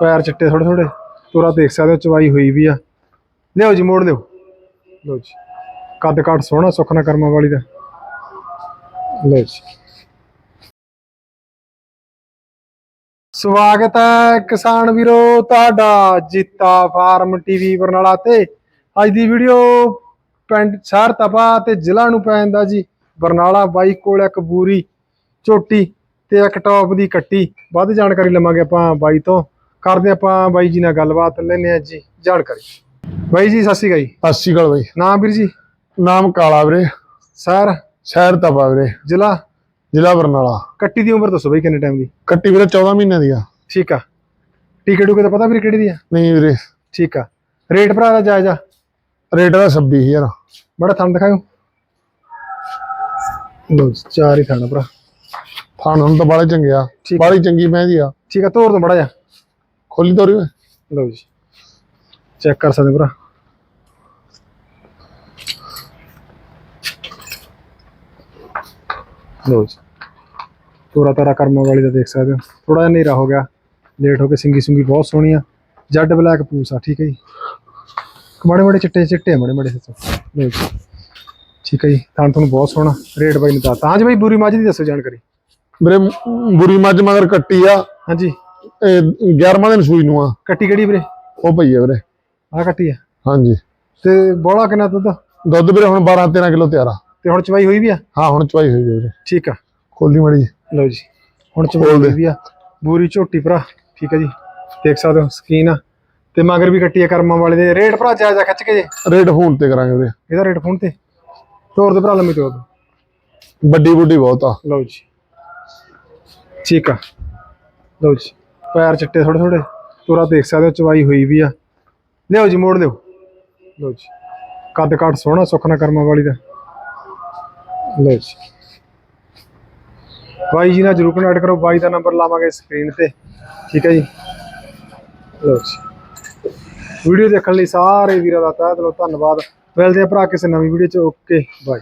ਪੈਰ ਚਿੱਟੇ ਥੋੜੇ ਥੋੜੇ ਤੁਰਾ ਦੇਖ ਸਕਦੇ ਹੋ, ਚਵਾਈ ਹੋਈ ਵੀ ਆ। ਲਿਓ ਜੀ, ਮੋੜ ਲਿਓ ਲਓ ਜੀ, ਕੱਦ ਕਾਠ ਸੋਹਣਾ ਸੁਖਨਾ ਕਰਮਾਂ ਵਾਲੀ ਦਾ। ਲਓ ਜੀ। ਸਵਾਗਤ ਹੈ ਕਿਸਾਨ ਵੀਰੋ, ਤੁਹਾਡਾ ਜੀਤਾ ਫਾਰਮ ਟੀਵੀ ਬਰਨਾਲਾ ਤੇ। ਅੱਜ ਦੀ ਵੀਡੀਓ ਪਿੰਡ ਸ਼ਹਿਰ ਤਪਾ ਤੇ ਜ਼ਿਲ੍ਹਾ ਨੂੰ ਪੈਂਦਾ ਜੀ। ਬਰਨਾਲਾ ਬਾਈ ਕੋਲ ਇੱਕ ਬੂਰੀ ਝੋਟੀ ਤੇ ਇੱਕ ਟੌਪ ਦੀ ਕੱਟੀ। ਵੱਧ ਜਾਣਕਾਰੀ ਲਵਾਂਗੇ ਆਪਾਂ ਬਾਈ ਤੋਂ। ਕਰਦੇ ਆਪਾਂ ਬਾਈ ਜੀ ਨਾਲ ਗੱਲਬਾਤ ਲੈਨੇ ਆ ਜੀ ਜਾਣਕਾਰੀ। ਬਾਈ ਜੀ ਸਤਿ ਸ਼੍ਰੀ ਅਕਾਲ ਜੀ। ਸਤਿ ਸ਼੍ਰੀ ਅਕਾਲ ਬਾਈ। ਨਾਮ ਵੀਰ ਜੀ? ਨਾਮ ਕਾਲਾ ਵੀਰੇ। ਸਰ ਸ਼ਹਿਰ ਤਪਾ ਵੀਰੇ। ਜ਼ਿਲ੍ਹਾ? ਜ਼ਿਲ੍ਹਾ ਬਰਨਾਲਾ। ਕੱਟੀ ਦੀ ਉਮਰ ਦੱਸੋ ਬਾਈ ਕਿੰਨੇ ਟਾਈਮ ਦੀ? ਕੱਟੀ ਵੀਰੇ 14 ਮਹੀਨੇ ਦੀ ਆ। ਠੀਕ ਆ। ਟੀਕੇ ਟੂਕੇ ਤਾਂ ਪਤਾ ਵੀਰ ਕਿਹੜੀ ਦੀ ਆ? ਨਹੀਂ ਵੀਰੇ। ਠੀਕ ਆ। ਰੇਟ ਭਰਾ ਦਾ ਜਾਇਜ਼ਾ? ਰੇਟ ਦਾ 26000 ਬੜਾ ਥਣ ਦਿਖਾਓ ਲੋ ਚਾਰ ਹੀ ਥਣ ਭਰਾ। ਥਾਣ ਹੁਣ ਤਾਂ ਬਾਲੇ ਚੰਗੇ ਆ। ਠੀਕ ਆ। ਬਾਲੀ ਚੰਗੀ ਮਹਿੰਦੀ ਆ। ਠੀਕ ਆ ਤੋਰ ਤੋਂ ਬੜਾ ਜਾ ਖੋਲੀ ਤੋਰੀ ਓਏ। ਲਓ ਜੀ। ਚੈੱਕ ਕਰ ਸਕਦੇ ਭਰਾ। ਲਓ ਜੀ। ਤੋਰਾ ਤਾਰਾ ਕਰਮਾਂ ਵਾਲੀ ਦਾ ਦੇਖ ਸਕਦੇ ਹੋ। ਥੋੜਾ ਜਿਹਾ ਹਨੇਰਾ ਹੋ ਗਿਆ। ਲੇਟ ਹੋ ਕੇ ਸਿੰਗੀ ਸੁੰਗੀ ਬਹੁਤ ਸੋਹਣੀ ਆ। ਜੱਡ ਬਲੈਕ ਪੂਸ ਆ ਠੀਕ ਹੈ ਜੀ। ਮਾੜੇ ਮਾੜੇ ਚਿੱਟੇ ਚਿੱਟੇ ਮਾੜੇ ਮਾੜੇ ਸੱਚ ਲਓ ਜੀ। ਠੀਕ ਹੈ ਜੀ। ਤਾਂ ਤੁਹਾਨੂੰ ਬਹੁਤ ਸੋਹਣਾ ਰੇਟ ਬਾਈ ਨੇ ਤਾਂ ਤਾਂ ਜੀ ਬਾਈ ਬੂਰੀ ਮੱਝ ਦੀ ਦੱਸੋ ਜਾਣਕਾਰੀ। ਵੀਰੇ ਬੁਰੀ ਮੱਝ ਮਗਰ ਕੱਟੀ ਆ। ਹਾਂਜੀ। ਇਹ 11ਵਾਂ ਦਿਨ ਸੂਈ ਨੂੰ ਆ। ਕੱਟੀ ਕਿਹੜੀ ਵੀਰੇ? ਉਹ ਪਈ ਆ ਵੀਰੇ। ਆਹ ਕੱਟੀ ਆ। ਹਾਂਜੀ। ਤੇ ਬੋਲਾ ਕਿੰਨਾ ਦੁੱਧ? ਦੁੱਧ ਵੀਰੇ ਹੁਣ 12 13 ਕਿਲੋ ਤਿਆਰ ਆ। ਤੇ ਹੁਣ ਚਵਾਈ ਹੋਈ ਵੀ ਆ? ਹਾਂ ਹੁਣ ਚਵਾਈ ਹੋਈ ਵੀਰੇ। ਠੀਕ ਆ। ਖੋਲੀ ਮੜੀ ਲਓ ਜੀ। ਹੁਣ ਚਵਾਈ ਹੋਈ ਵੀ ਆ। ਬੂਰੀ ਝੋਟੀ ਭਰਾ। ਠੀਕ ਆ ਜੀ। ਦੇਖ ਸਕਦੇ ਹੋ ਸਕੀਨ ਆ। ਤੇ ਮਗਰ ਵੀ ਕੱਟੀ ਆ ਕਰਮਾਂ ਵਾਲੇ ਦੇ। ਰੇਟ ਭਰਾ ਜਾਇਜ਼ਾ ਖਿੱਚ ਕੇ ਜੇ। ਰੇਟ ਫੋਨ ਤੇ ਕਰਾਂਗੇ ਵੀਰੇ। ਇਹਦਾ ਰੇਟ ਫੋਨ ਤੇ। ਤੋਰ ਦੇ ਭਰਾ ਲੰਮੀ ਤੋਰ। ਵੱਡੀ ਬੁੱਢੀ ਬਹੁਤ ਆ। ਲਓ ਜੀ। ਠੀਕ ਆ। ਲਓ ਜੀ। ਪੈਰ ਚਿੱਟੇ ਥੋੜੇ ਥੋੜੇ ਤੋਰਾ ਦੇਖ ਸਕਦੇ ਹੋ, ਚਵਾਈ ਹੋਈ ਵੀ ਆ। ਲਿਓ ਜੀ, ਮੋੜ ਲਿਓ ਲਓ ਜੀ। ਕੱਦ ਕਾਠ ਸੋਹਣਾ ਸੁਖਨਾ ਕਰਮਾਂ ਵਾਲੀ ਦਾ। ਲਓ ਜੀ। ਬਾਈ ਜੀ ਨਾਲ ਜਰੂਰ ਕਨੈਕਟ ਕਰੋ। ਬਾਈ ਦਾ ਨੰਬਰ ਲਾਵਾਂਗੇ ਸਕਰੀਨ ਤੇ। ਠੀਕ ਹੈ ਜੀ? ਲਓ ਜੀ। ਵੀਡੀਓ ਦੇਖਣ ਲਈ ਸਾਰੇ ਵੀਰਾਂ ਦਾ ਤਹਿ ਦਿਲੋਂ ਧੰਨਵਾਦ। ਮਿਲਦੇ ਆ ਭਰਾ ਕਿਸੇ ਨਵੀਂ ਵੀਡੀਓ ਚ। Okay, bye.